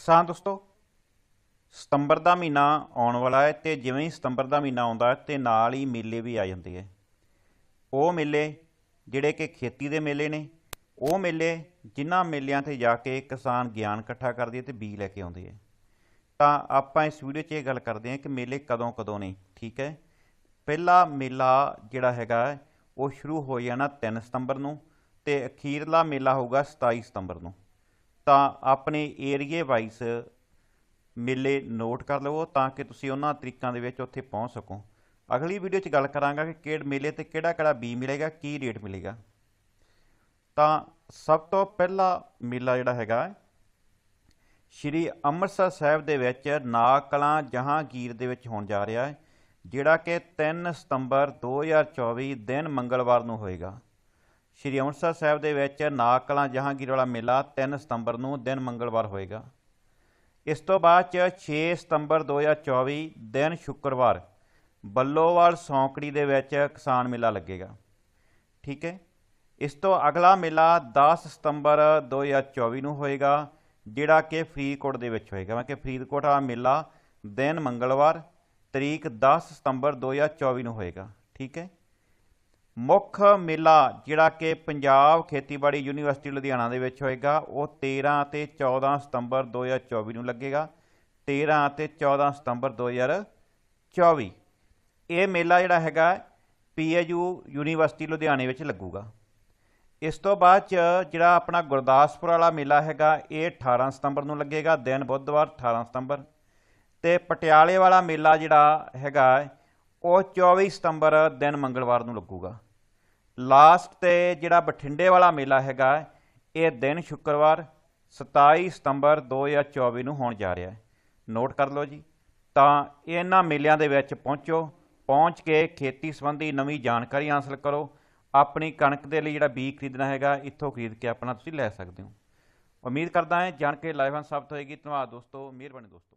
ਕਿਸਾਨ ਦੋਸਤੋ ਸਤੰਬਰ ਦਾ ਮਹੀਨਾ ਆਉਣ ਵਾਲਾ ਹੈ ਤੇ ਜਿਵੇਂ ਹੀ ਸਤੰਬਰ ਦਾ ਮਹੀਨਾ ਆਉਂਦਾ ਹੈ ਤੇ ਨਾਲ ਹੀ ਮੇਲੇ ਵੀ ਆ ਜਾਂਦੇ ਹੈ। ਉਹ ਮੇਲੇ ਜਿਹੜੇ ਕਿ ਖੇਤੀ ਦੇ ਮੇਲੇ ਨੇ ਉਹ ਮੇਲੇ ਜਿਨ੍ਹਾਂ ਮੇਲਿਆਂ ਤੇ ਜਾ ਕੇ ਕਿਸਾਨ ਗਿਆਨ ਇਕੱਠਾ ਕਰਦੇ ਹੈ ਤੇ ਬੀਜ ਲੈ ਕੇ ਆਉਂਦੇ ਹੈ। ਤਾਂ ਆਪਾਂ ਇਸ ਵੀਡੀਓ 'ਚ ਇਹ ਗੱਲ ਕਰਦੇ ਹਾਂ ਕਿ ਮੇਲੇ ਕਦੋਂ ਕਦੋਂ ਨੇ ਠੀਕ ਹੈ? ਪਹਿਲਾ ਮੇਲਾ ਜਿਹੜਾ ਹੈਗਾ ਹੈ, ਉਹ ਸ਼ੁਰੂ ਹੋ ਜਾਣਾ 3 ਸਤੰਬਰ ਨੂੰ ਤੇ ਅਖੀਰਲਾ ਮੇਲਾ ਹੋਊਗਾ 27 ਸਤੰਬਰ ਨੂੰ। ਤਾਂ ਆਪਣੇ ਏਰੀਏ ਵਾਈਜ਼ ਮੇਲੇ ਨੋਟ ਕਰ ਲਵੋ ਤਾਂ ਕਿ ਤੁਸੀਂ ਉਹਨਾਂ ਤਰੀਕਾਂ ਦੇ ਵਿੱਚ ਉੱਥੇ ਪਹੁੰਚ ਸਕੋ। ਅਗਲੀ ਵੀਡੀਓ 'ਚ ਗੱਲ ਕਰਾਂਗਾ ਕਿ ਕਿਹੜੇ ਮੇਲੇ ਤੇ ਕਿਹੜਾ ਕਿਹੜਾ ਬੀ ਮਿਲੇਗਾ, ਕੀ ਰੇਟ ਮਿਲੇਗਾ। ਤਾਂ ਸਭ ਤੋਂ ਪਹਿਲਾ ਮੇਲਾ ਜਿਹੜਾ ਹੈਗਾ, ਸ਼੍ਰੀ ਅੰਮ੍ਰਿਤਸਰ ਸਾਹਿਬ ਦੇ ਵਿੱਚ ਨਾਗ ਕਲਾਂ ਜਹਾਂਗੀਰ ਦੇ ਵਿੱਚ ਹੋਣ ਜਾ ਰਿਹਾ ਹੈ, ਜਿਹੜਾ ਕਿ 3 ਸਤੰਬਰ 2024 ਦਿਨ ਮੰਗਲਵਾਰ ਨੂੰ ਹੋਏਗਾ। ਸ਼੍ਰੀ ਅੰਮ੍ਰਿਤਸਰ ਸਾਹਿਬ ਦੇ ਵਿੱਚ ਨਾਗ ਕਲਾਂ ਜਹਾਂਗੀਰ ਵਾਲਾ ਮੇਲਾ 3 ਸਤੰਬਰ ਨੂੰ ਦਿਨ ਮੰਗਲਵਾਰ ਹੋਏਗਾ। ਇਸ ਤੋਂ ਬਾਅਦ ਚ 6 ਸਤੰਬਰ 2024 ਦਿਨ ਸ਼ੁੱਕਰਵਾਰ ਬੱਲੋਵਾਲ ਸੌਂਕੜੀ ਦੇ ਵਿੱਚ ਕਿਸਾਨ ਮੇਲਾ ਲੱਗੇਗਾ। ਠੀਕ ਹੈ? ਇਸ ਤੋਂ ਅਗਲਾ ਮੇਲਾ 10 ਸਤੰਬਰ 2024 ਨੂੰ ਹੋਏਗਾ, ਜਿਹੜਾ ਕਿ ਫਰੀਦਕੋਟ ਦੇ ਵਿੱਚ ਹੋਏਗਾ। ਮੈਂ ਕਿ ਫਰੀਦਕੋਟ ਵਾਲਾ ਮੇਲਾ ਦਿਨ ਮੰਗਲਵਾਰ ਤਰੀਕ 10 ਸਤੰਬਰ 2024 ਨੂੰ ਹੋਏਗਾ। ਠੀਕ ਹੈ? ਮੁੱਖ ਮੇਲਾ ਜਿਹੜਾ ਕਿ ਪੰਜਾਬ ਖੇਤੀਬਾੜੀ ਯੂਨੀਵਰਸਿਟੀ ਲੁਧਿਆਣਾ ਦੇ ਵਿੱਚ ਹੋਏਗਾ, ਉਹ 13 ਅਤੇ 14 ਸਤੰਬਰ 2024 ਨੂੰ ਲੱਗੇਗਾ। 13 ਅਤੇ 14 ਸਤੰਬਰ 2024 ਇਹ ਮੇਲਾ ਜਿਹੜਾ ਹੈਗਾ ਪੀਏਯੂ ਯੂਨੀਵਰਸਿਟੀ ਲੁਧਿਆਣੇ ਵਿੱਚ ਲੱਗੂਗਾ। ਇਸ ਤੋਂ ਬਾਅਦ ਚ ਜਿਹੜਾ ਆਪਣਾ ਗੁਰਦਾਸਪੁਰ ਵਾਲਾ ਮੇਲਾ ਹੈਗਾ, ਇਹ 18 ਸਤੰਬਰ ਨੂੰ ਲੱਗੇਗਾ, ਦਿਨ ਬੁੱਧਵਾਰ 18 ਸਤੰਬਰ। ਤੇ ਪਟਿਆਲੇ ਵਾਲਾ ਮੇਲਾ ਜਿਹੜਾ ਹੈਗਾ ਉਹ 24 ਸਤੰਬਰ ਦਿਨ ਮੰਗਲਵਾਰ ਨੂੰ ਲੱਗੂਗਾ। ਲਾਸਟ ਤੇ ਜਿਹੜਾ ਬਠਿੰਡੇ ਵਾਲਾ ਮੇਲਾ ਹੈਗਾ, ਇਹ ਦਿਨ ਸ਼ੁੱਕਰਵਾਰ 27 ਸਤੰਬਰ 2024 ਨੂੰ ਹੋਣ ਜਾ ਰਿਹਾ। ਹੈ ਨੋਟ ਕਰ ਲਓ ਜੀ। ਤਾਂ ਇਹਨਾਂ ਮੇਲਿਆਂ ਦੇ ਵਿੱਚ ਪਹੁੰਚੋ, ਪਹੁੰਚ ਕੇ ਖੇਤੀ ਸੰਬੰਧੀ ਨਵੀਂ ਜਾਣਕਾਰੀ ਹਾਸਲ ਕਰੋ। ਆਪਣੀ ਕਣਕ ਦੇ ਲਈ ਜਿਹੜਾ ਬੀਜ ਖਰੀਦਣਾ ਹੈਗਾ, ਇੱਥੋਂ ਖਰੀਦ ਕੇ ਆਪਣਾ ਤੁਸੀਂ ਲੈ ਸਕਦੇ ਹੋ। ਉਮੀਦ ਕਰਦਾ ਹਾਂ ਜਾਣ ਕੇ ਲਾਈਵ ਸਾਬਤ ਹੋਏਗੀ ਧੰਨਵਾਦ ਦੋਸਤੋ, ਮਿਹਰਬਾਨੀ ਦੋਸਤੋ।